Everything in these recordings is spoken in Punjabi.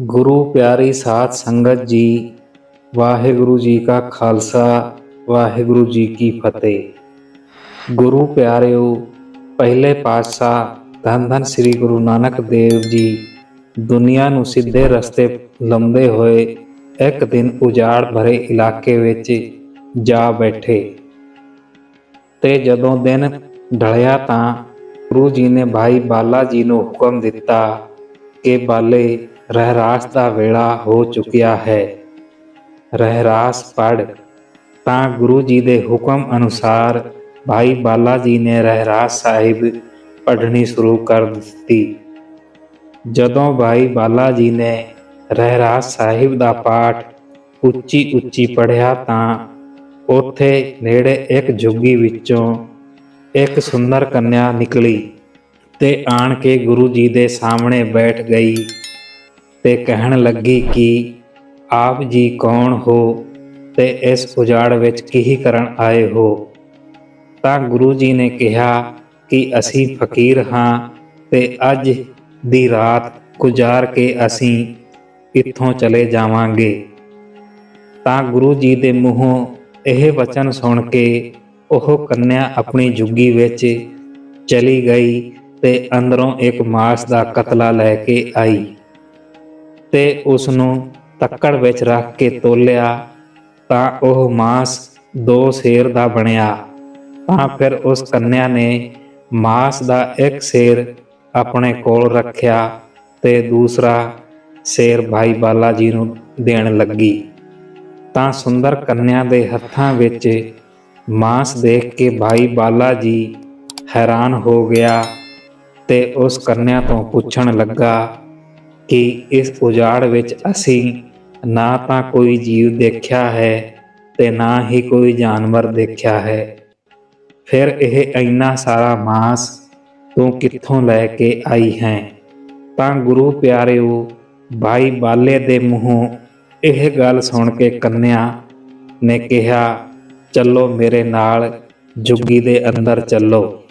ਗੁਰੂ ਪਿਆਰੀ ਸਾਧ ਸੰਗਤ ਜੀ, ਵਾਹਿਗੁਰੂ ਜੀ ਕਾ ਖਾਲਸਾ, ਵਾਹਿਗੁਰੂ ਜੀ ਕੀ ਫਤਿਹ। ਗੁਰੂ ਪਿਆਰਿਓ, ਪਹਿਲੇ ਪਾਤਸ਼ਾਹ ਧੰਨ ਧੰਨ ਸ੍ਰੀ ਗੁਰੂ ਨਾਨਕ ਦੇਵ ਜੀ ਦੁਨੀਆ ਨੂੰ ਸਿੱਧੇ ਰਸਤੇ ਲੰਮਦੇ ਹੋਏ ਇੱਕ ਦਿਨ ਉਜਾੜ ਭਰੇ ਇਲਾਕੇ ਵਿੱਚ ਜਾ ਬੈਠੇ। ਤੇ ਜਦੋਂ ਦਿਨ ਢਲਿਆ ਤਾਂ ਗੁਰੂ ਜੀ ਨੇ ਭਾਈ ਬਾਲਾ ਜੀ ਨੂੰ ਹੁਕਮ ਦਿੱਤਾ ਕਿ ਬਾਲੇ ਰਹਿਰਾਸ ਦਾ ਵੇਲਾ ਹੋ ਚੁੱਕਿਆ ਹੈ। ਰਹਿਰਾਸ ਪੜ ਤਾਂ ਗੁਰੂ ਜੀ ਦੇ ਹੁਕਮ ਅਨੁਸਾਰ ਭਾਈ ਬਾਲਾ ਜੀ ਨੇ ਰਹਿਰਾਸ ਸਾਹਿਬ ਪੜ੍ਹਨੀ ਸ਼ੁਰੂ ਕਰ ਦਿੱਤੀ। ਜਦੋਂ ਭਾਈ ਬਾਲਾ ਜੀ ਨੇ ਰਹਿਰਾਸ ਸਾਹਿਬ ਦਾ ਪਾਠ ਉੱਚੀ ਉੱਚੀ ਪੜ੍ਹਿਆ ਤਾਂ ਉੱਥੇ ਨੇੜੇ ਇੱਕ ਜੁਗੀ ਵਿੱਚੋਂ ਇੱਕ ਸੁੰਦਰ ਕੰਨਿਆ ਨਿਕਲੀ ਤੇ ਆਣ ਕੇ ਗੁਰੂ ਜੀ ਦੇ ਸਾਹਮਣੇ ਬੈਠ ਗਈ। ਤੇ ਕਹਿਣ ਲੱਗੀ ਕਿ ਆਪ ਜੀ ਕੌਣ ਹੋ ਤੇ ਇਸ ਉਜਾੜ ਵਿੱਚ ਕੀ ਕਰਨ ਆਏ ਹੋ? ਤਾਂ ਗੁਰੂ ਜੀ ਨੇ ਕਿਹਾ ਕਿ ਅਸੀਂ ਫਕੀਰ ਹਾਂ ਤੇ ਅੱਜ ਦੀ ਰਾਤ ਗੁਜ਼ਾਰ ਕੇ ਅਸੀਂ ਇੱਥੋਂ ਚਲੇ ਜਾਵਾਂਗੇ। ਤਾਂ ਗੁਰੂ ਜੀ ਦੇ ਮੂੰਹੋਂ ਇਹ ਵਚਨ ਸੁਣ ਕੇ ਉਹ ਕੰਨਿਆ ਆਪਣੀ ਜੁੱਗੀ ਵਿੱਚ ਚਲੀ ਗਈ ਤੇ ਅੰਦਰੋਂ ਇੱਕ ਮਾਸ ਦਾ ਕਤਲਾ ਲੈ ਕੇ ਆਈ। ਤੇ ਉਸ ਨੂੰ ਤੱਕੜ ਵਿੱਚ ਰੱਖ ਕੇ ਤੋਲਿਆ, ਤਾਂ ਉਹ ਮਾਸ ਦੋ ਸੇਰ ਦਾ ਬਣਿਆ। ਤਾਂ ਫਿਰ ਉਸ ਕੰਨਿਆ ਨੇ ਮਾਸ ਦਾ ਇੱਕ ਸੇਰ ਆਪਣੇ ਕੋਲ ਰੱਖਿਆ ਤੇ ਦੂਸਰਾ ਸੇਰ ਭਾਈ ਬਾਲਾ ਜੀ ਨੂੰ ਦੇਣ ਲੱਗੀ। ਤਾਂ ਸੁੰਦਰ ਕੰਨਿਆ ਦੇ ਹੱਥਾਂ ਵਿੱਚ ਮਾਸ ਦੇਖ ਕੇ ਭਾਈ ਬਾਲਾ ਜੀ ਹੈਰਾਨ ਹੋ ਗਿਆ ਤੇ ਉਸ ਕੰਨਿਆ ਤੋਂ ਪੁੱਛਣ ਲੱਗਾ ਕਿ ਇਸ ਉਜਾੜ ਵਿੱਚ ਅਸੀਂ ਨਾ ਤਾਂ ਕੋਈ ਜੀਵ ਦੇਖਿਆ ਹੈ ਤੇ ਨਾ ਹੀ ਕੋਈ ਜਾਨਵਰ ਦੇਖਿਆ ਹੈ। ਫਿਰ ਇਹ ਇੰਨਾ ਸਾਰਾ ਮਾਸ ਤੂੰ ਕਿੱਥੋਂ ਲੈ ਕੇ ਆਈ ਹੈ? ਤਾਂ ਗੁਰੂ ਪਿਆਰਿਓ ਭਾਈ ਬਾਲੇ ਦੇ ਮੂੰਹੋਂ ਇਹ ਗੱਲ ਸੁਣ ਕੇ ਕੰਨਿਆ ਨੇ ਕਿਹਾ, ਚੱਲੋ ਮੇਰੇ ਨਾਲ ਜੁੱਗੀ ਦੇ ਅੰਦਰ ਚੱਲੋ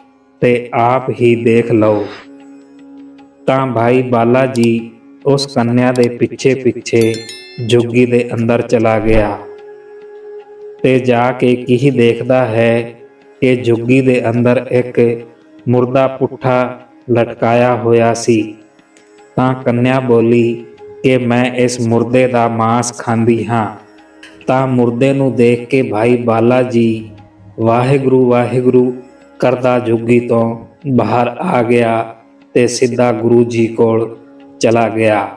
ਤੇ ਆਪ ਹੀ ਦੇਖ ਲਓ। ਤਾਂ ਭਾਈ ਬਾਲਾ ਜੀ ਉਸ ਕੰਨਿਆ ਦੇ ਪਿੱਛੇ ਪਿੱਛੇ ਜੁਗੀ ਦੇ ਅੰਦਰ ਚਲਾ ਗਿਆ ਤੇ ਜਾ ਕੇ ਕੀ ਦੇਖਦਾ ਹੈ ਕਿ ਜੁਗੀ ਦੇ ਅੰਦਰ ਇੱਕ ਮੁਰਦਾ ਪੁੱਠਾ ਲਟਕਾਇਆ ਹੋਇਆ ਸੀ। ਤਾਂ ਕੰਨਿਆ ਬੋਲੀ ਕਿ ਮੈਂ ਇਸ ਮੁਰਦੇ ਦਾ ਮਾਸ ਖਾਂਦੀ ਹਾਂ। ਤਾਂ ਮੁਰਦੇ ਨੂੰ ਦੇਖ ਕੇ ਭਾਈ ਬਾਲਾ ਜੀ ਵਾਹਿਗੁਰੂ ਵਾਹਿਗੁਰੂ ਕਰਦਾ ਜੁਗੀ ਤੋਂ ਬਾਹਰ ਆ ਗਿਆ ਤੇ ਸਿੱਧਾ ਗੁਰੂ ਜੀ ਕੋਲ ਚਲਾ ਗਿਆ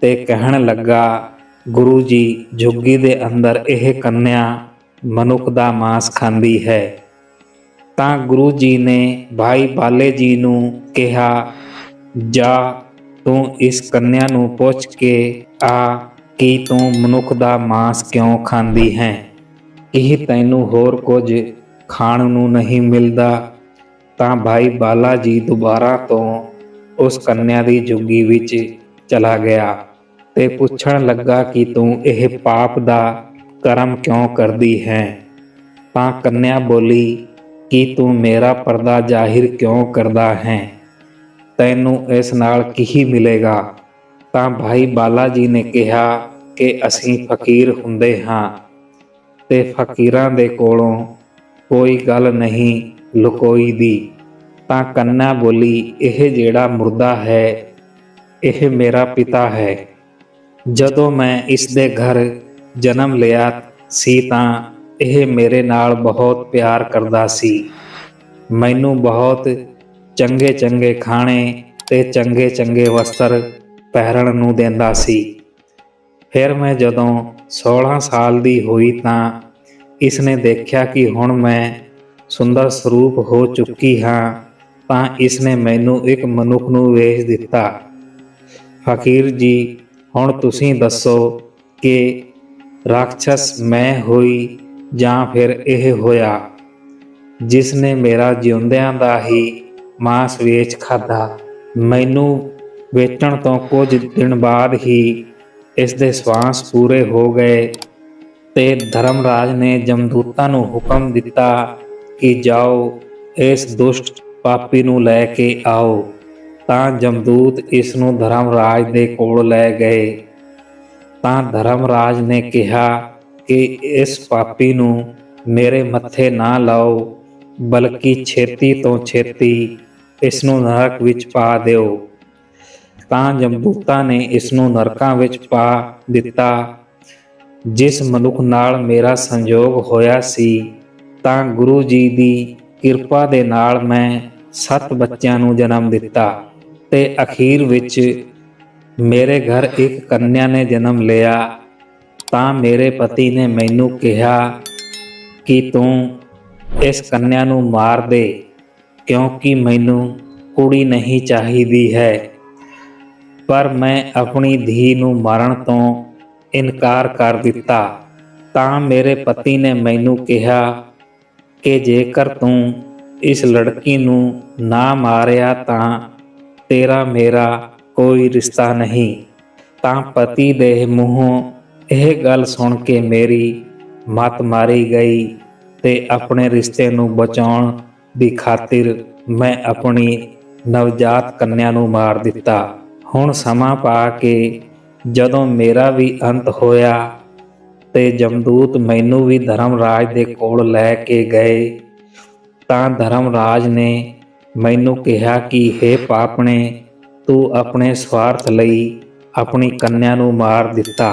ਤੇ ਕਹਿਣ ਲੱਗਾ, ਗੁਰੂ ਜੀ, ਜੁਗੀ ਦੇ ਅੰਦਰ ਇਹ ਕੰਨਿਆ ਮਨੁੱਖ ਦਾ ਮਾਸ ਖਾਂਦੀ ਹੈ। ਤਾਂ ਗੁਰੂ ਜੀ ਨੇ ਭਾਈ ਬਾਲੇ ਜੀ ਨੂੰ ਕਿਹਾ, ਜਾ, ਤੂੰ ਇਸ ਕੰਨਿਆ ਨੂੰ ਪੁੱਛ ਕੇ ਆ ਕਿ ਤੂੰ ਮਨੁੱਖ ਦਾ ਮਾਸ ਕਿਉਂ ਖਾਂਦੀ ਹੈ? ਇਹ ਤੈਨੂੰ ਹੋਰ ਕੁਝ ਖਾਣ ਨੂੰ ਨਹੀਂ ਮਿਲਦਾ। ਤਾਂ ਭਾਈ ਬਾਲਾ ਜੀ ਦੁਬਾਰਾ ਤੋਂ ਉਸ ਕੰਨਿਆ ਦੀ ਜੁਗੀ ਵਿੱਚ ਚਲਾ ਗਿਆ ਤੇ ਪੁੱਛਣ ਲੱਗਾ ਕਿ ਤੂੰ ਇਹ ਪਾਪ ਦਾ ਕਰਮ ਕਿਉਂ ਕਰਦੀ ਹੈ? ਤਾਂ ਕੰਨਿਆ ਬੋਲੀ, ਕਿ ਤੂੰ ਮੇਰਾ ਪਰਦਾ ਜ਼ਾਹਿਰ ਕਿਉਂ ਕਰਦਾ ਹੈ? ਤੈਨੂੰ ਇਸ ਨਾਲ ਕੀ ਮਿਲੇਗਾ? ਤਾਂ ਭਾਈ ਬਾਲਾ ਜੀ ਨੇ ਕਿਹਾ ਕਿ ਅਸੀਂ ਫਕੀਰ ਹੁੰਦੇ ਹਾਂ ਤੇ ਫਕੀਰਾਂ ਦੇ ਕੋਲੋਂ ਕੋਈ ਗੱਲ ਨਹੀਂ ਲੁਕੋਈ ਦੀ ਤਾਂ ਕੰਨਾ ਬੋਲੀ, ਇਹ ਜਿਹੜਾ ਮੁਰਦਾ ਹੈ, ਇਹ ਮੇਰਾ ਪਿਤਾ ਹੈ। ਜਦੋਂ ਮੈਂ ਇਸ ਦੇ ਘਰ ਜਨਮ ਲਿਆ ਸੀ ਤਾਂ ਇਹ ਮੇਰੇ ਨਾਲ ਬਹੁਤ ਪਿਆਰ ਕਰਦਾ ਸੀ। ਮੈਨੂੰ ਬਹੁਤ ਚੰਗੇ ਚੰਗੇ ਖਾਣੇ ਤੇ ਚੰਗੇ ਚੰਗੇ ਵਸਤਰ ਪਹਿਨਣ ਨੂੰ ਦਿੰਦਾ ਸੀ। ਫਿਰ ਮੈਂ ਜਦੋਂ 16 ਸਾਲ ਦੀ ਹੋਈ ਤਾਂ ਇਸ ਨੇ ਦੇਖਿਆ ਕਿ ਹੁਣ ਮੈਂ ਸੁੰਦਰ ਸਰੂਪ ਹੋ ਚੁੱਕੀ ਹਾਂ। ਤਾਂ ਇਸ ਨੇ ਮੈਨੂੰ ਇੱਕ ਮਨੁੱਖ ਨੂੰ ਵੇਚ ਦਿੱਤਾ। ਫਕੀਰ ਜੀ, ਹੁਣ ਤੁਸੀਂ ਦੱਸੋ ਕਿ ਰਾਖਸ਼ਸ ਮੈਂ ਹੋਈ ਜਾਂ ਫਿਰ ਇਹ ਹੋਇਆ ਜਿਸ ਨੇ ਮੇਰਾ ਜਿਉਂਦਿਆਂ ਦਾ ਹੀ ਮਾਸ ਵੇਚ ਖਾਦਾ ਮੈਨੂੰ ਵੇਚਣ ਤੋਂ ਕੁਝ ਦਿਨ ਬਾਅਦ ਹੀ ਇਸ ਦੇ ਸਵਾਸ ਪੂਰੇ ਹੋ ਗਏ ਤੇ ਧਰਮਰਾਜ ਨੇ ਜਮਦੂਤਾਂ ਨੂੰ ਹੁਕਮ ਦਿੱਤਾ ਕਿ ਜਾਓ, ਇਸ ਦੁਸ਼ਟ ਪਾਪੀ ਨੂੰ ਲੈ ਕੇ ਆਓ। ਤਾਂ ਜਮਦੂਤ ਇਸ ਨੂੰ ਧਰਮਰਾਜ ਦੇ ਕੋਲ ਲੈ ਗਏ। ਤਾਂ ਧਰਮਰਾਜ ਨੇ ਕਿਹਾ ਕਿ ਇਸ ਪਾਪੀ ਨੂੰ ਮੇਰੇ ਮੱਥੇ ਨਾ ਲਾਓ, ਬਲਕਿ ਛੇਤੀ ਤੋਂ ਛੇਤੀ ਇਸ ਨੂੰ ਨਰਕ ਵਿੱਚ ਪਾ ਦਿਓ। ਤਾਂ ਜਮਦੂਤਾਂ ਨੇ ਇਸ ਨੂੰ ਨਰਕਾਂ ਵਿੱਚ ਪਾ ਦਿੱਤਾ। ਜਿਸ ਮਨੁੱਖ ਨਾਲ ਮੇਰਾ ਸੰਯੋਗ ਹੋਇਆ ਸੀ, ਤਾਂ ਗੁਰੂ ਜੀ ਦੀ ਕਿਰਪਾ ਦੇ ਨਾਲ ਮੈਂ ਸੱਤ ਬੱਚਿਆਂ ਨੂੰ ਜਨਮ ਦਿੱਤਾ ਤੇ ਅਖੀਰ ਵਿੱਚ ਮੇਰੇ ਘਰ ਇੱਕ ਕੰਨਿਆ ਨੇ ਜਨਮ ਲਿਆ। ਤਾਂ ਮੇਰੇ ਪਤੀ ਨੇ ਮੈਨੂੰ ਕਿਹਾ ਕਿ ਤੂੰ ਇਸ ਕੰਨਿਆ ਨੂੰ ਮਾਰ ਦੇ, ਕਿਉਂਕਿ ਮੈਨੂੰ ਕੁੜੀ ਨਹੀਂ ਚਾਹੀਦੀ ਹੈ। ਪਰ ਮੈਂ ਆਪਣੀ ਧੀ ਨੂੰ ਮਾਰਨ ਤੋਂ ਇਨਕਾਰ ਕਰ ਦਿੱਤਾ। ਤਾਂ ਮੇਰੇ ਪਤੀ ਨੇ ਮੈਨੂੰ ਕਿਹਾ ਕਿ ਜੇਕਰ ਤੂੰ ਇਸ ਲੜਕੀ ਨੂੰ ਨਾ ਮਾਰਿਆ ਤਾਂ ਤੇਰਾ ਮੇਰਾ ਕੋਈ ਰਿਸ਼ਤਾ ਨਹੀਂ। ਤਾਂ ਪਤੀ ਦੇ ਮੂੰਹੋਂ ਇਹ ਗੱਲ ਸੁਣ ਕੇ ਮੇਰੀ ਮਤ ਮਾਰੀ ਗਈ ਤੇ ਆਪਣੇ ਰਿਸ਼ਤੇ ਨੂੰ ਬਚਾਉਣ ਦੀ ਖਾਤਰ ਮੈਂ ਆਪਣੀ ਨਵਜਾਤ ਕੰਨਿਆ ਨੂੰ ਮਾਰ ਦਿੱਤਾ। ਹੁਣ ਸਮਾਂ ਪਾ ਕੇ ਜਦੋਂ ਮੇਰਾ ਵੀ ਅੰਤ ਹੋਇਆ ਤੇ ਜਮਦੂਤ ਮੈਨੂੰ ਵੀ ਧਰਮਰਾਜ ਦੇ ਕੋਲ ਲੈ ਕੇ ਗਏ ਤਾਂ ਧਰਮਰਾਜ ਨੇ ਮੈਨੂੰ ਕਿਹਾ ਕਿ हे ਪਾਪਣੇ ਤੂੰ ਆਪਣੇ ਸਵਾਰਥ ਲਈ ਆਪਣੀ ਕੰਨਿਆ ਨੂੰ ਮਾਰ ਦਿੱਤਾ,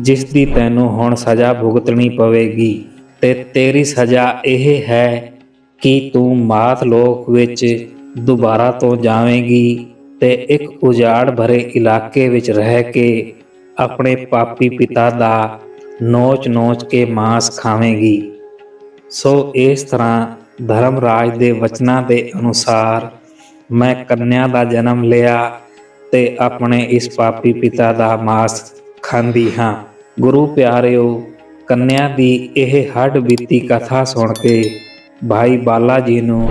ਜਿਸ ਦੀ ਤੈਨੂੰ ਹੁਣ ਸਜ਼ਾ ਭੁਗਤਣੀ ਪਵੇਗੀ। ਤੇ ਤੇਰੀ ਸਜ਼ਾ ਇਹ ਹੈ ਕਿ ਤੂੰ ਮਾਤ ਲੋਕ ਵਿੱਚ ਦੁਬਾਰਾ ਤੋਂ ਜਾਵੇਂਗੀ ਤੇ ਇੱਕ ਉਜਾੜ ਭਰੇ ਇਲਾਕੇ ਵਿੱਚ ਰਹਿ ਕੇ ਆਪਣੇ ਪਾਪੀ ਪਿਤਾ ਦਾ ਨੋਚ-ਨੋਚ ਕੇ ਮਾਸ ਖਾਵੇਂਗੀ। ਸੋ ਇਸ ਤਰ੍ਹਾਂ ਧਰਮ ਰਾਜ ਦੇ ਵਚਨਾਂ ਦੇ ਅਨੁਸਾਰ ਮੈਂ ਕੰਨਿਆ ਦਾ ਜਨਮ ਲਿਆ ਤੇ ਆਪਣੇ ਇਸ ਪਾਪੀ ਪਿਤਾ ਦਾ ਮਾਸ ਖਾਂਦੀ ਹਾਂ। ਗੁਰੂ ਪਿਆਰਿਓ, ਕੰਨਿਆ ਦੀ ਇਹ ਹੱਡ ਬੀਤੀ ਕਥਾ ਸੁਣ ਕੇ ਭਾਈ ਬਾਲਾ ਜੀ ਨੂੰ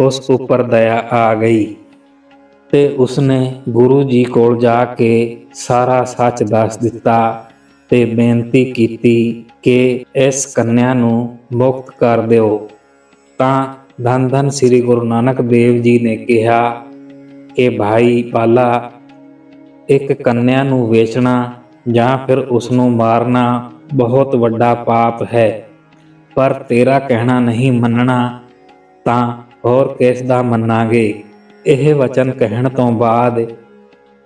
ਉਸ ਉੱਪਰ ਦਇਆ ਆ ਗਈ ਤੇ ਉਸਨੇ ਗੁਰੂ ਜੀ ਕੋਲ ਜਾ ਕੇ ਸਾਰਾ ਸੱਚ ਦੱਸ ਦਿੱਤਾ ਤੇ ਬੇਨਤੀ ਕੀਤੀ ਕਿ ਇਸ ਕੰਨਿਆ ਨੂੰ ਮੁਕਤ ਕਰ ਦਿਓ। ਤਾਂ ਧੰਨ ਧੰਨ ਸ੍ਰੀ ਗੁਰੂ ਨਾਨਕ ਦੇਵ ਜੀ ਨੇ ਕਿਹਾ ਕਿ ਭਾਈ ਪਾਲਾ, ਇੱਕ ਕੰਨਿਆ ਨੂੰ ਵੇਚਣਾ ਜਾਂ ਫਿਰ ਉਸ ਨੂੰ ਮਾਰਨਾ ਬਹੁਤ ਵੱਡਾ ਪਾਪ ਹੈ, ਪਰ ਤੇਰਾ ਕਹਿਣਾ ਨਹੀਂ ਮੰਨਣਾ ਤਾਂ ਹੋਰ ਕਿਸ ਦਾ ਮੰਨਾਂਗੇ? ਇਹ ਵਚਨ ਕਹਿਣ ਤੋਂ ਬਾਅਦ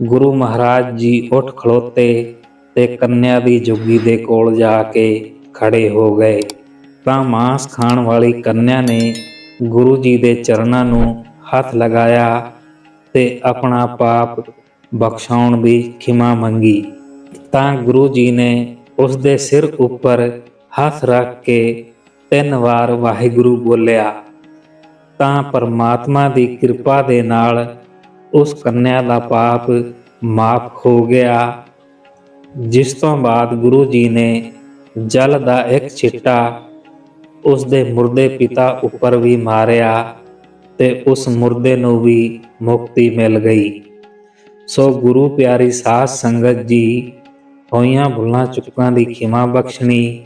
ਗੁਰੂ ਮਹਾਰਾਜ ਜੀ ਉੱਠ ਖਲੋਤੇ ਤੇ ਕੰਨਿਆ ਦੀ ਜੁਗੀ ਦੇ ਕੋਲ ਜਾ ਕੇ ਖੜੇ ਹੋ ਗਏ। ਤਾਂ ਮਾਸ ਖਾਣ ਵਾਲੀ ਕੰਨਿਆ ਨੇ ਗੁਰੂ ਜੀ ਦੇ ਚਰਨਾਂ ਨੂੰ ਹੱਥ ਲਗਾਇਆ ਤੇ ਆਪਣਾ ਪਾਪ ਬਖਸ਼ਾਉਣ ਦੀ ਖਿਮਾ ਮੰਗੀ। ਤਾਂ ਗੁਰੂ ਜੀ ਨੇ ਉਸ ਦੇ ਸਿਰ ਉੱਪਰ ਹੱਥ ਰੱਖ ਕੇ ਤਿੰਨ ਵਾਰ ਵਾਹਿਗੁਰੂ ਬੋਲਿਆ, ਤਾਂ ਪਰਮਾਤਮਾ ਦੀ ਕਿਰਪਾ ਦੇ ਨਾਲ ਉਸ ਕੰਨਿਆ ਦਾ ਪਾਪ ਮਾਫ ਹੋ ਗਿਆ ਜਿਸ ਤੋਂ ਬਾਅਦ ਗੁਰੂ ਜੀ ਨੇ ਜਲ ਦਾ ਇੱਕ ਛਿੱਟਾ ਉਸ ਦੇ ਮੁਰਦੇ ਪਿਤਾ ਉੱਪਰ ਵੀ ਮਾਰਿਆ ਤੇ ਉਸ ਮੁਰਦੇ ਨੂੰ ਵੀ ਮੁਕਤੀ ਮਿਲ ਗਈ। ਸੋ ਗੁਰੂ ਪਿਆਰੀ ਸਾਧ ਸੰਗਤ ਜੀ, ਹੋਈਆਂ ਭੁੱਲਾਂ ਚੁੱਕਾਂ ਦੀ ਖਿਮਾ ਬਖਸ਼ਣੀ,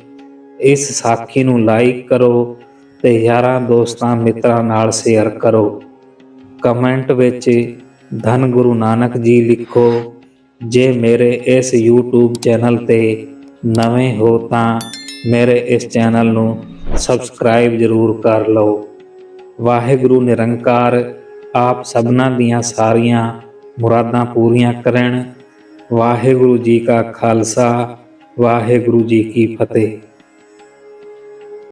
ਇਸ ਸਾਖੀ ਨੂੰ ਲਾਈਕ ਕਰੋ ਤੇ ਯਾਰਾਂ ਦੋਸਤਾਂ ਮਿੱਤਰਾਂ ਨਾਲ ਸ਼ੇਅਰ ਕਰੋ। ਕਮੈਂਟ ਵਿੱਚ ਧੰਨ ਗੁਰੂ ਨਾਨਕ ਜੀ ਲਿਖੋ। ਜੇ ਮੇਰੇ ਇਸ YouTube ਚੈਨਲ ਤੇ ਨਵੇਂ ਹੋ ਤਾਂ ਮੇਰੇ ਇਸ ਚੈਨਲ ਨੂੰ ਸਬਸਕ੍ਰਾਈਬ ਜ਼ਰੂਰ ਕਰ ਲਓ। ਵਾਹਿਗੁਰੂ ਨਿਰੰਕਾਰ, ਆਪ ਸਭਨਾਂ ਦੀਆਂ ਸਾਰੀਆਂ ਮੁਰਾਦਾਂ ਪੂਰੀਆਂ ਕਰਨ। ਵਾਹਿਗੁਰੂ ਜੀ ਕਾ ਖਾਲਸਾ, ਵਾਹਿਗੁਰੂ ਜੀ ਕੀ ਫਤਿਹ।